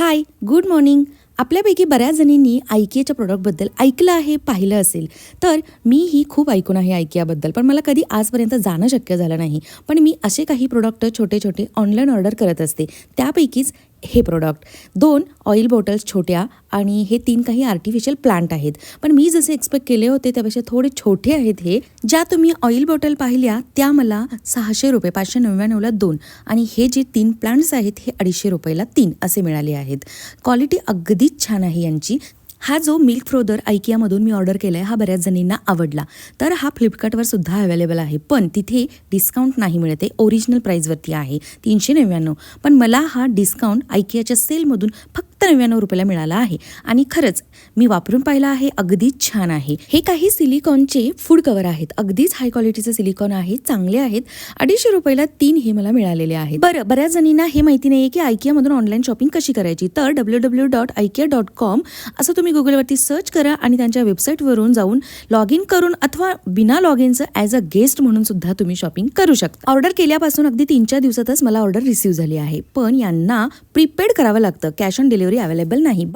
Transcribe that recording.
Hi good morning आपल्यापैकी बऱ्याच जणींनी आयकियाच्या प्रोडक्टबद्दल ऐकलं आहे पाहिलं असेल. तर मीही खूप ऐकून आहे आयकियाबद्दल. पण मला कधी आजपर्यंत जाणं शक्य झालं नाही. पण मी असे काही प्रोडक्ट छोटे छोटे ऑनलाईन ऑर्डर करत असते. त्यापैकीच हे प्रोडक्ट दोन ऑइल बॉटल्स छोट्या आणि हे तीन काही आर्टिफिशियल प्लांट आहेत. पण मी जसे एक्सपेक्ट केले होते त्यापेक्षा थोडे छोटे आहेत हे. ज्या तुम्ही ऑइल बॉटल पाहिल्या त्या मला सहाशे रुपये पाचशे नव्याण्णवला दोन. आणि हे जे तीन प्लांट्स आहेत हे अडीचशे रुपयाला तीन असे मिळाले आहेत. क्वालिटी अगदीच छान आहे यांची. हा जो मिल्क फ्रोदर ऐकियामधून मी ऑर्डर केला आहे हा बऱ्याच जणींना आवडला. तर हा फ्लिपकार्टवर सुद्धा अवेलेबल आहे. पण तिथे डिस्काउंट नाही मिळते ओरिजिनल प्राईजवरती आहे. तीनशे नव्याण्णव. पण मला हा डिस्काउंट ऐकियाच्या सेलमधून फक्त नव्याण्णव रुपयाला मिळाला आहे. आणि खरंच मी वापरून पाहिलं आहे अगदीच छान आहे. हे काही सिलिकॉनचे फूड कवर आहेत. अगदीच हाय क्वालिटीचे सिलिकॉन आहे चांगले आहेत. अडीचशे रुपयाला तीन हे मला मिळालेले आहेत. बरं बऱ्याच जणींना हे माहिती नाही की आयकियामधून ऑनलाईन शॉपिंग कशी करायची. तर W W dot IKEA dot com असं तुम्ही गुगलवरती सर्च करा आणि त्यांच्या वेबसाईटवरून जाऊन लॉग इन करून अथवा बिना लॉग इनचं ॲज अ गेस्ट म्हणून सुद्धा तुम्ही शॉपिंग करू शकता. ऑर्डर केल्यापासून अगदी तीन चार दिवसातच मला ऑर्डर रिसीव्ह झाली आहे. पण यांना प्रीपेड करावं लागतं. कॅश ऑन डिलिव्हरी अवेलेबल नाही